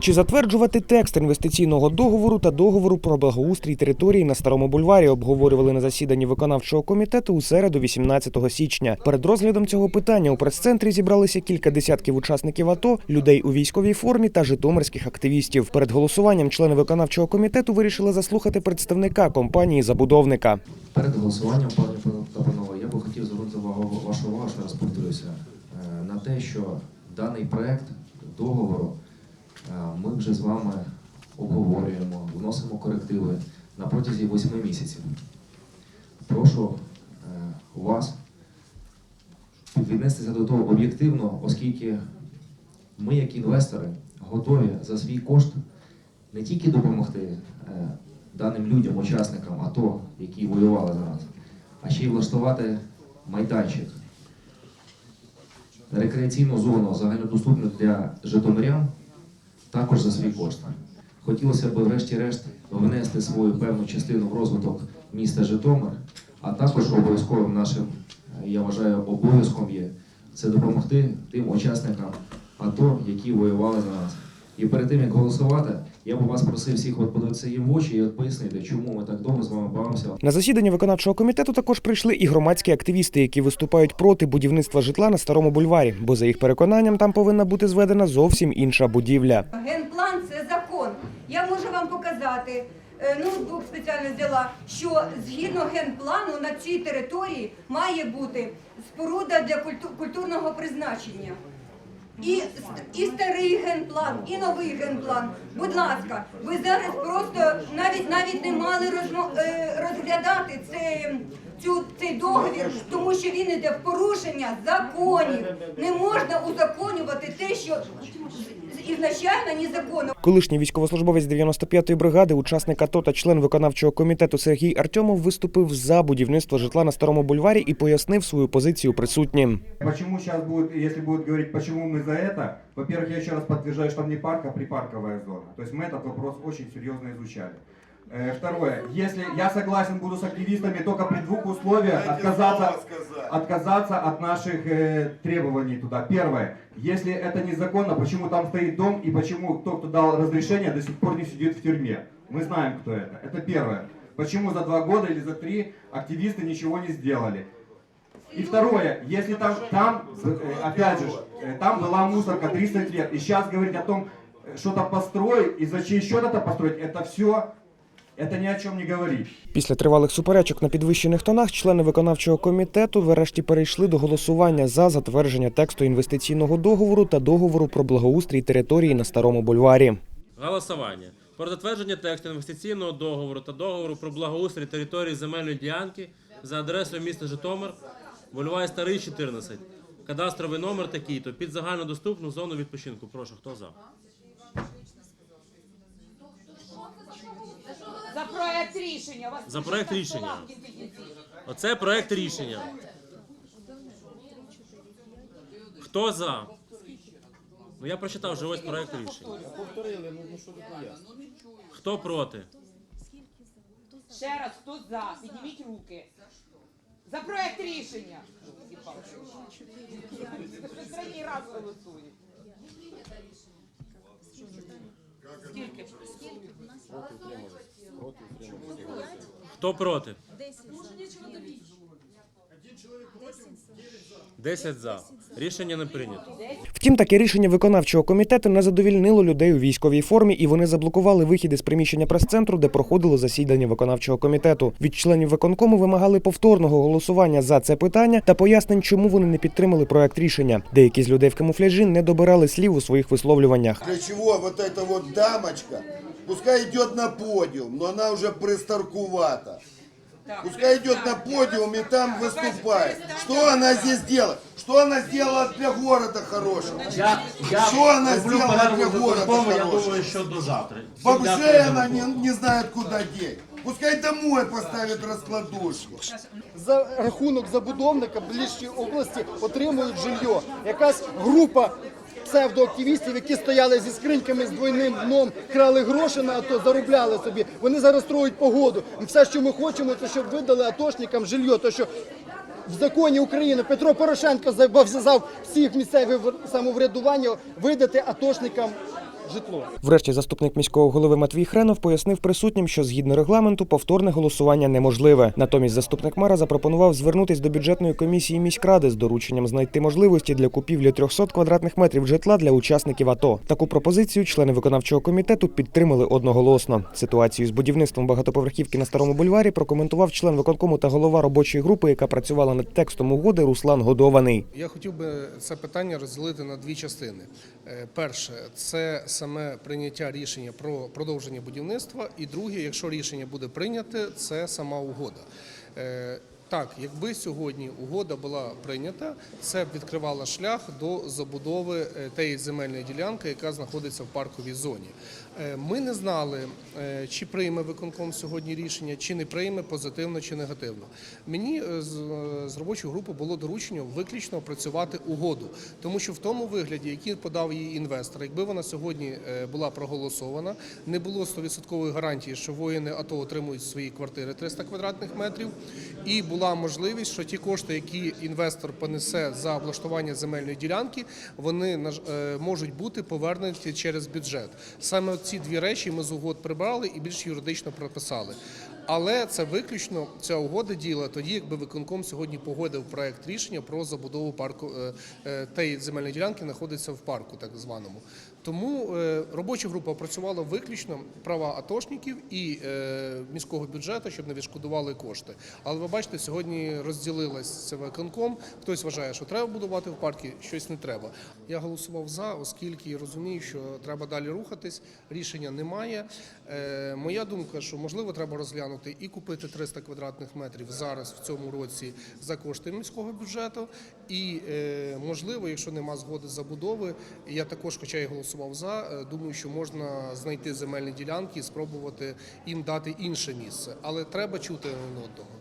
Чи затверджувати текст інвестиційного договору та договору про благоустрій території на старому бульварі обговорювали на засіданні виконавчого комітету у середу, 18 січня. Перед розглядом цього питання у прес-центрі зібралися кілька десятків учасників АТО, людей у військовій формі та житомирських активістів. Перед голосуванням члени виконавчого комітету вирішили заслухати представника компанії забудовника. Перед голосуванням, пані та я би хотів звернути увагу вашу увагу, що раз повторюся, е, на те, що даний проект договору ми вже з вами обговорюємо, вносимо корективи на протязі восьми місяців. Прошу е, вас віднестися до того об'єктивно, оскільки ми, як інвестори, готові за свій кошт не тільки допомогти е, даним людям, учасникам АТО, які воювали за нас, а ще й влаштувати майданчик, рекреаційну зону загальнодоступну для житомирян, також за свій кошт. Хотілося б, врешті-решт, внести свою певну частину в розвиток міста Житомир, а також обов'язковим нашим, е, я вважаю, обов'язком є це допомогти тим учасникам АТО, які воювали за нас. І перед тим як голосувати, я б вас просив всіх от подивитися їм в очі і от пояснити, чому ми так довго. На засідання виконавчого комітету також прийшли і громадські активісти, які виступають проти будівництва житла на старому бульварі, бо за їх переконанням там повинна бути зведена зовсім інша будівля. Генплан це закон. Я можу вам показати. е, Ноутбук спеціально взяла, що згідно генплану на цій території має бути споруда для культу- культурного призначення. І, і старий генплан, і новий генплан. Будь ласка, ви зараз просто навіть навіть не мали розмо- е, розглядати це, цю, цей договір, тому що він іде в порушення законів. Не можна узаконювати те, що ізначально незаконно. Колишній військовослужбовець 95-ї бригади, учасник АТО та член виконавчого комітету Сергій Артьомов виступив за будівництво житла на старому бульварі і пояснив свою позицію присутнім. Почему сейчас будет, если будут говорить, почему мы за это, во-первых, я еще раз подтверждаю, что там не парк, а припарковая зона. То есть мы этот вопрос очень серьезно изучали. Э, Второе, если я согласен буду с активистами только при двух условиях отказаться, отказаться от наших э, требований туда. Первое, если это незаконно, почему там стоит дом и почему тот, кто дал разрешение, до сих пор не сидит в тюрьме. Мы знаем, кто это. Это первое. Почему за два года или за три активисты ничего не сделали? И второе, если там, там э, опять же, э, там была мусорка 30 лет, и сейчас говорить о том, что-то построить и за чей счет это построить, это все, это ни о чем не говорит. Після тривалих суперечок на підвищених тонах члени виконавчого комітету врешті перейшли до голосування за затвердження тексту інвестиційного договору та договору про благоустрій території на старому бульварі. Голосування про затвердження тексту інвестиційного договору та договору про благоустрій території земельної ділянки за адресою міста Житомир, Бульвар Старий 14. Кадастровий номер такий, то під загальнодоступну зону відпочинку. Прошу, хто за? За проект рішення. Вас За проект рішення. Оце проект рішення. Хто за? Ну я прочитав вже ось проект рішення. Хто проти? Ще раз, хто за? Підніміть руки. За проект рішення. Вже третій раз голосують. Скільки? Хто проти? Десять за. Рішення не прийнято. Втім, таке рішення виконавчого комітету не задовільнило людей у військовій формі, і вони заблокували вихід із приміщення прес-центру, де проходило засідання виконавчого комітету. Від членів виконкому вимагали повторного голосування за це питання та пояснень, чому вони не підтримали проект рішення. Деякі з людей в камуфляжі не добирали слів у своїх висловлюваннях. Для чего вот эта вот дамочка, пускай идет на подиум, но она уже пристаркувата. Пускай идет на подиум и там выступает. Что она здесь делает? Что она сделала для города хорошего? Я, я Що вона роблю зробила перерву для города законом, я хорошого? думаю, що до завтра. Всім Бомжей дякую она не, не знает, куда деть. Пускай домой поставит раскладушку. за рахунок забудовника ближчі області отримують жилье. Якась група псевдоактивістів, які стояли зі скриньками з двойним дном, крали гроші на АТО, заробляли собі. Вони зараз строють погоду. Все, що ми хочемо, це щоб видали атошникам жилье. То що в законі України Петро Порошенко зобов'язав всіх місцевих самоврядування видати атошникам житло. Врешті заступник міського голови Матвій Хренов пояснив присутнім, що згідно регламенту повторне голосування неможливе. Натомість заступник мера запропонував звернутись до бюджетної комісії міськради з дорученням знайти можливості для купівлі 300 квадратних метрів житла для учасників АТО. Таку пропозицію члени виконавчого комітету підтримали одноголосно. Ситуацію з будівництвом багатоповерхівки на старому бульварі прокоментував член виконкому та голова робочої групи, яка працювала над текстом угоди Руслан Годований. Я хотів би це питання розділити на дві частини. Е, Перше, це саме прийняття рішення про продовження будівництва, і друге, якщо рішення буде прийняте, це сама угода. Е, Так, якби сьогодні угода була прийнята, це б відкривало шлях до забудови е, тієї земельної ділянки, яка знаходиться в парковій зоні. Е, Ми не знали, е, чи прийме виконком сьогодні рішення, чи не прийме позитивно чи негативно. Мені е, з, робочої групи було доручено виключно опрацювати угоду, тому що в тому вигляді, який подав її інвестор, якби вона сьогодні була проголосована, не було 100% гарантії, що воїни АТО отримують свої квартири 300 квадратних метрів, і була можливість, що ті кошти, які інвестор понесе за облаштування земельної ділянки, вони можуть бути повернуті через бюджет. Саме ці дві речі ми з угод прибрали і більш юридично прописали. Але це виключно ця угода діла тоді, якби виконком сьогодні погодив проект рішення про забудову парку е, е, тієї земельної ділянки знаходиться в парку, так званому. Тому е, робоча група працювала виключно права атошників і е, міського бюджету, щоб не відшкодували кошти. Але ви бачите, сьогодні розділилась це виконком. Хтось вважає, що треба будувати в парку, щось не треба. Я голосував за, оскільки розумію, що треба далі рухатись. Рішення немає. Е, моя думка, що можливо треба розглянути і купити 300 квадратних метрів зараз в цьому році за кошти міського бюджету. І можливо, якщо нема згоди забудови, я також, хоча й голосував за, е, думаю, що можна знайти земельні ділянки і спробувати їм дати інше місце. Але треба чути один одного.